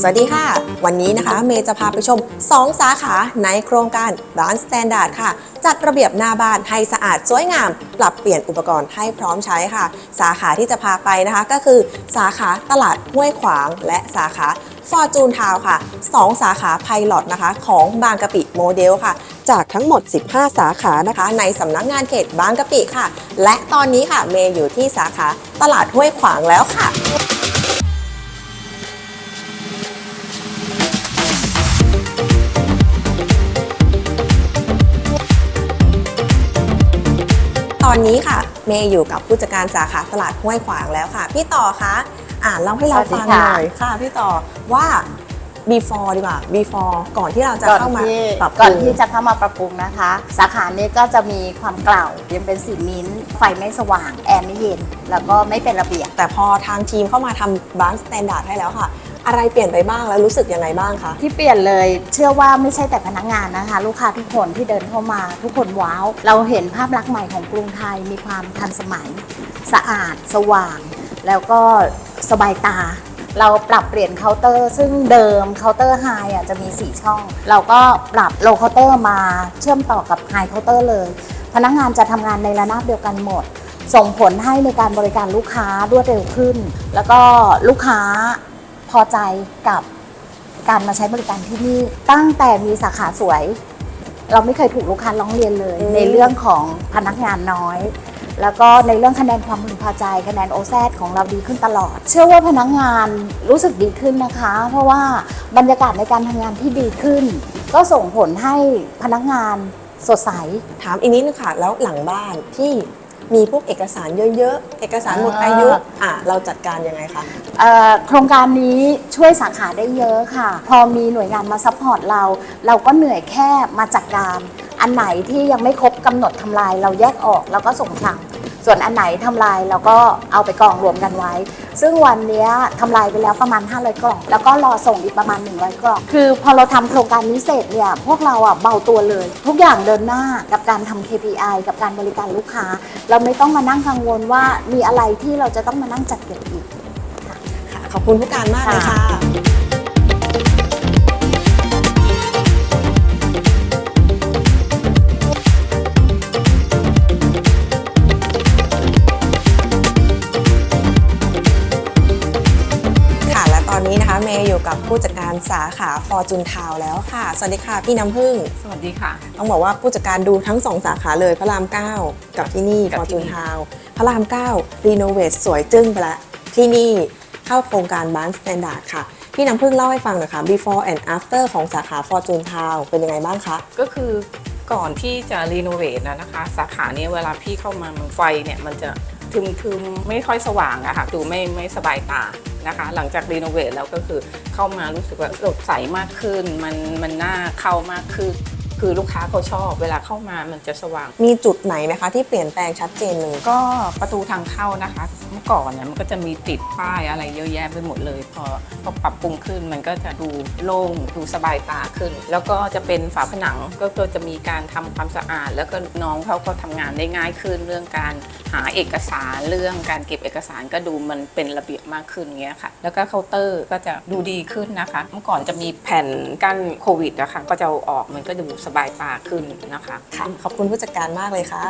สวัสดีค่ะ วันนี้นะคะเมย์จะพาไปชม 2 สาขาในโครงการร้านสแตนดาร์ดค่ะ จัดระเบียบหน้าบ้านให้สะอาดสวยงาม ปรับเปลี่ยนอุปกรณ์ให้พร้อมใช้ค่ะ สาขาที่จะพาไปนะคะก็คือสาขาตลาดห้วยขวาง และสาขาฟอร์จูนทาวค่ะ 2 สาขาไพลอตนะคะ ของบางกะปิโมเดลค่ะ จากทั้งหมด 15 สาขานะคะ ในสำนักงานเขตบางกะปิค่ะ และตอนนี้ค่ะเมย์อยู่ที่สาขาตลาดห้วยขวางแล้วค่ะ อนนี้ค่ะ เมย์อยู่กับผู้จัดการสาขาตลาดห้วยขวางแล้วค่ะ พี่ต่อคะอ่านเล่าให้เราสวัสดีฟังหค่ะน่อยค่ะ พี่ต่อว่า before ดีกว่า before ก่อนที่เราจะก่อนเข้ามาที่ปรับปก่อนรุงที่จะเข้ามาปรับปรุงนะคะ สาขานี้ก็จะมีความเกล่ายังเป็นสีมิ้นท์ไฟไม่สว่าง แอร์ไม่เย็น แล้วก็ไม่เป็นระเบียบ แต่พอทางทีมเข้ามาทำบ้านสแตนดาร์ดให้แล้วค่ะ อะไรเปลี่ยนไปบ้างแล้วรู้สึกยังไงบ้างคะ ที่เปลี่ยนเลยเชื่อว่าไม่ใช่แต่พนักงานนะคะ ลูกค้าทุกคนที่เดินเข้ามา ทุกคนว้าว เราเห็นภาพลักษณ์ใหม่ของกรุงไทยมีความทันสมัย สะอาด สว่าง แล้วก็สบายตา เราปรับเปลี่ยนเคาน์เตอร์ ซึ่งเดิมเคาน์เตอร์ไฮอะจะมี 4 ช่อง เราก็ปรับโลเคาน์เตอร์มาเชื่อมต่อกับไฮเคาน์เตอร์เลย พนักงานจะทำงานในระนาบเดียวกันหมด ส่งผลให้ในการบริการลูกค้ารวดเร็วขึ้น แล้วก็ลูกค้า อใจกับการมาใช้บริการที่นี่ ตั้งแต่มีสาขาสวย เราไม่เคยถูกลูกค้าร้องเรียนเลยอืมในเรื่องของพนักงานน้อย แล้วก็ในเรื่องคะแนนความพึงพอใจคะแนนโอแซของเราดีขึ้นตลอด เชื่อว่าพนักงานรู้สึกดีขึ้นนะคะ เพราะว่าบรรยากาศในการทำงานที่ดีขึ้น ก็ส่งผลให้พนักงานสดใส ถามอีกนิดนึงค่ะ แล้วหลังบ้านที่ มีพวกเอกสารเยอะๆ เอกสารหมดอายุอ่าอะเราจัดการยังไงคะ เอ่อโครงการนี้ช่วยสาขาได้เยอะค่ะ พอมีหน่วยงานมาซัพพอร์ตเรา เราก็เหนื่อยแค่มาจัดการ อันไหนที่ยังไม่ครบกำหนดทำลาย เราแยกออกแล้วก็ส่งคลัง ส่วนอันไหนทำลายเราก็เอาไปกองรวมกันไว้ ซึ่งวันเนี้ยทำลายไปแล้วประมาณ 500 กล่อง แล้วก็รอส่งอีกประมาณ 100 กล่อง คือพอเราทำโครงการนี้เสร็จเนี่ย พวกเราอะเบาตัวเลย ทุกอย่างเดินหน้ากับการทำ KPI กับการบริการลูกค้า เราไม่ต้องมานั่งกังวลว่ามีอะไรที่เราจะต้องมานั่งจัดเก็บอีกค่ะขอบคุณผู้การมากเลยค่ะค่ะ กับผู้จัดการสาขาฟอร์จูนทาวแล้วค่ะ สวัสดีค่ะพี่น้ำพึ่ง สวัสดีค่ะ ต้องบอกว่าผู้จัดการดูทั้ง 2 สาขาเลยพระราม 9 กับที่นี่กับฟอร์ที่จูนนี่ ทาวพระราม 9 รีโนเวทสวยจึ้งไปแล้วที่นี่เข้าโครงการบ้านสแตนดาร์ดค่ะ พี่น้ำพึ่งเล่าให้ฟังหน่อยค่ะ before and after ของสาขาฟอร์จูนทาวเป็นยังไงบ้างคะ ก็คือก่อนที่จะรีโนเวทนะนะคะ สาขาเนี้เวลาพี่เข้ามามันไฟเนี่ย มันจะทึมๆ ไม่ค่อยสว่างอะค่ะ ดูไม่ไม่สบายตา นะคะ หลังจากรีโนเวทแล้วก็คือเข้ามารู้สึกว่าสดใสมากขึ้น มันมันน่าเข้ามากขึ้น คือลูกค้าเขาชอบเวลาเข้ามามันจะสว่าง มีจุดไหนไหมคะที่เปลี่ยนแปลงชัดเจนเลยก็ประตูทางเข้านะคะ เมื่อก่อนเนี่ยมันก็จะมีติดป้ายอะไรเยอะแยะไปหมดเลย พอพอปรับปรุงขึ้นมันก็จะดูโล่งดูสบายตาขึ้น แล้วก็จะเป็นฝาผนังก็ก็จะมีการทำความสะอาด แล้วก็น้องเขาก็ทำงานได้ง่ายขึ้น เรื่องการหาเอกสารเรื่องการเก็บเอกสารก็ดูมันเป็นระเบียบมากขึ้นเงี้ยค่ะ แล้วก็เคาน์เตอร์ก็จะดูดีขึ้นนะคะ เมื่อก่อนจะมีแผ่นกั้นโควิดนะคะก็จะเอาออกมันก็จะดูสบายตาขึ้นนะคะ ค่ะขอบคุณผู้จัดการมากเลยค่ะ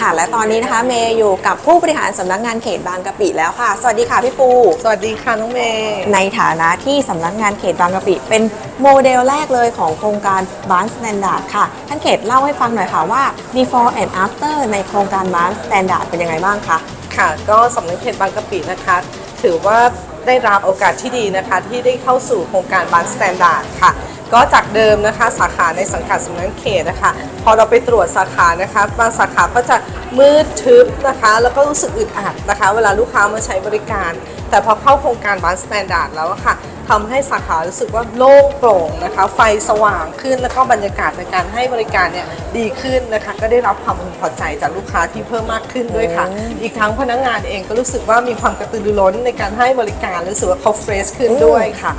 ค่ะ และตอนนี้นะคะเมย์อยู่กับผู้บริหารสำนักงานเขตบางกะปิแล้วค่ะ สวัสดีค่ะพี่ปู สวัสดีค่ะน้องเมย์ในฐานะที่สำนักงานเขตบางกะปิ เป็นโมเดลแรกเลยของโครงการบ้านสแตนดาร์ดค่ะ ท่านเขตเล่าให้ฟังหน่อยค่ะว่า before and after ในโครงการบ้านสแตนดาร์ดเป็นยังไงบ้างคะ ค่ะ ก็สำนักเขตบางกะปินะคะ ถือว่าได้รับโอกาสที่ดีนะคะ ที่ได้เข้าสู่โครงการบานสแตนดาร์ดค่ะ ก็จากเดิมนะคะสาขาในสังกัดสำนักเขตนะคะ พอเราไปตรวจสาขานะคะบางสาขาก็จะมืดทึบนะคะ แล้วก็รู้สึกอึดอัดนะคะ เวลาลูกค้ามาใช้บริการ แต่พอเข้าโครงการบานสแตนดาร์ดแล้วอะค่ะทำให้สาขารู้สึกว่าโล่งโปร่งนะคะ ไฟสว่างขึ้นแล้วก็บรรยากาศในการให้บริการเนี่ยดีขึ้นนะคะ ก็ได้รับความพึงพอใจจากลูกค้าที่เพิ่มมากขึ้นด้วยค่ะ อีกทั้งพนักงานเองก็รู้สึกว่ามีความกระตือรือร้นในการให้บริการรู้สึกว่าเขาเฟรชขึ้นด้วยค่ะ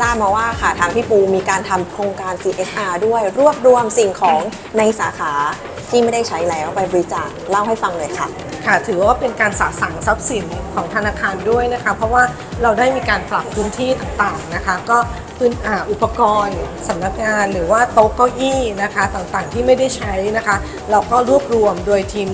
ทราบมาว่าค่ะทางพี่ปูมีการทำโครงการ CSR ด้วยรวบรวมสิ่งของในสาขาที่ไม่ได้ใช้แล้วไปบริจาคเล่าให้ฟังเลยค่ะ ค่ะถือว่าเป็นการสะสางทรัพย์สินของธนาคารด้วยนะคะ เพราะว่าเราได้มีการปรับพื้นที่ต่างๆนะคะ ก็พื้นออุปกรณ์สำนักงานหรือว่าโต๊ะเก้าอี้นะคะ ต่างๆที่ไม่ได้ใช้นะคะ เราก็รวบรวมโดยทีม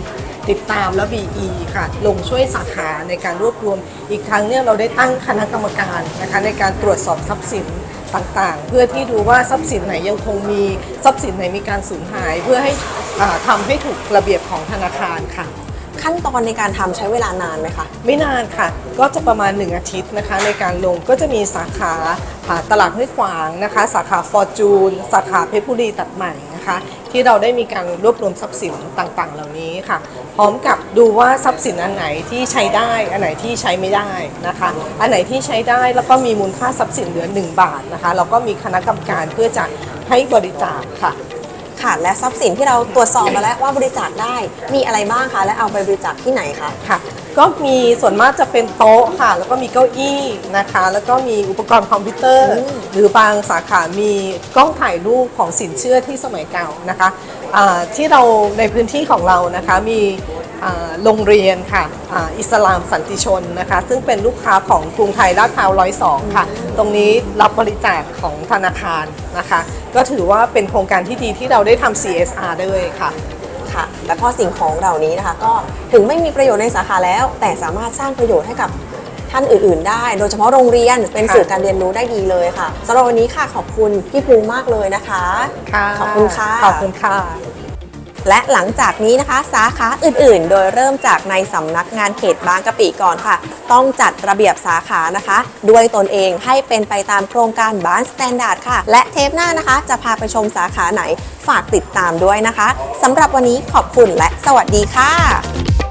ติดตามและ BE ค่ะ ลงช่วยสาขาในการรวบรวม อีกครั้งเนี่ยเราได้ตั้งคณะกรรมการนะคะในการตรวจสอบทรัพย์สินต่างๆ เพื่อที่ดูว่าทรัพย์สินไหนยังคงมีทรัพย์สินไหนมีการสูญหาย เพื่อให้อ่าทำให้ถูกระเบียบของธนาคารค่ะ ขั้นตอนในการทำใช้เวลานานไหมคะ ไม่นานค่ะ ก็จะประมาณ 1 อาทิตย์นะคะ ในการลงก็จะมีสาขาอ่าตลาดห้วยขวางนะคะ สาขาฟอร์จูน สาขาเพชรบุรีตัดใหม่ ที่เราได้มีการรวบรวมทรัพย์สินต่างๆ เหล่านี้ค่ะ พร้อมกับดูว่าทรัพย์สินอันไหนที่ใช้ได้อันไหนที่ใช้ไม่ได้นะคะ อันไหนที่ใช้ได้แล้วก็มีมูลค่าทรัพย์สินเหลือ 1 บาทนะคะเราก็มีคณะกรรมการเพื่อจะให้บริจาคค่ะ ค่ะ และทรัพย์สินที่เราตรวจสอบมาแล้วว่าบริจาคได้มีอะไรบ้างคะ และเอาไปบริจาคที่ไหนคะ ค่ะ ก็มีส่วนมากจะเป็นโต๊ะค่ะ แล้วก็มีเก้าอี้นะคะ แล้วก็มีอุปกรณ์คอมพิวเตอร์ อืม หรือบางสาขามีกล้องถ่ายรูปของสินเชื่อที่สมัยเก่านะคะอ่าที่เราในพื้นที่ของเรานะคะมีอ่า โรงเรียนค่ะอ่าอิสลามสันติชนนะคะ ซึ่งเป็นลูกค้าของกรุงไทยลาดพร้าวร้อยสองค่ะ ตรงนี้รับบริจาคของธนาคารนะคะ ก็ถือว่าเป็นโครงการที่ดีที่เราได้ทำ CSR ด้วยค่ะค่ะและพอสิ่งของเหล่านี้นะคะ ก็ถึงไม่มีประโยชน์ในสาขาแล้ว แต่สามารถสร้างประโยชน์ให้กับท่านอื่น ๆ ได้ โดยเฉพาะโรงเรียนเป็นค่ะสื่อการเรียนรู้ได้ดีเลยค่ะสำหรับวันนี้ค่ะขอบคุณพี่ภูมากเลยนะคะค่ะขอบคุณค่ะ ขอบคุณค่ะ และหลังจากนี้นะคะสาขาอื่นๆ โดยเริ่มจากในสำนักงานเขตบางกะปิก่อนค่ะ ต้องจัดระเบียบสาขานะคะ ด้วยตนเองให้เป็นไปตามโครงการบ้านสแตนดาร์ดค่ะ และเทปหน้านะคะจะพาไปชมสาขาไหนฝากติดตามด้วยนะคะสำหรับวันนี้ขอบคุณและสวัสดีค่ะ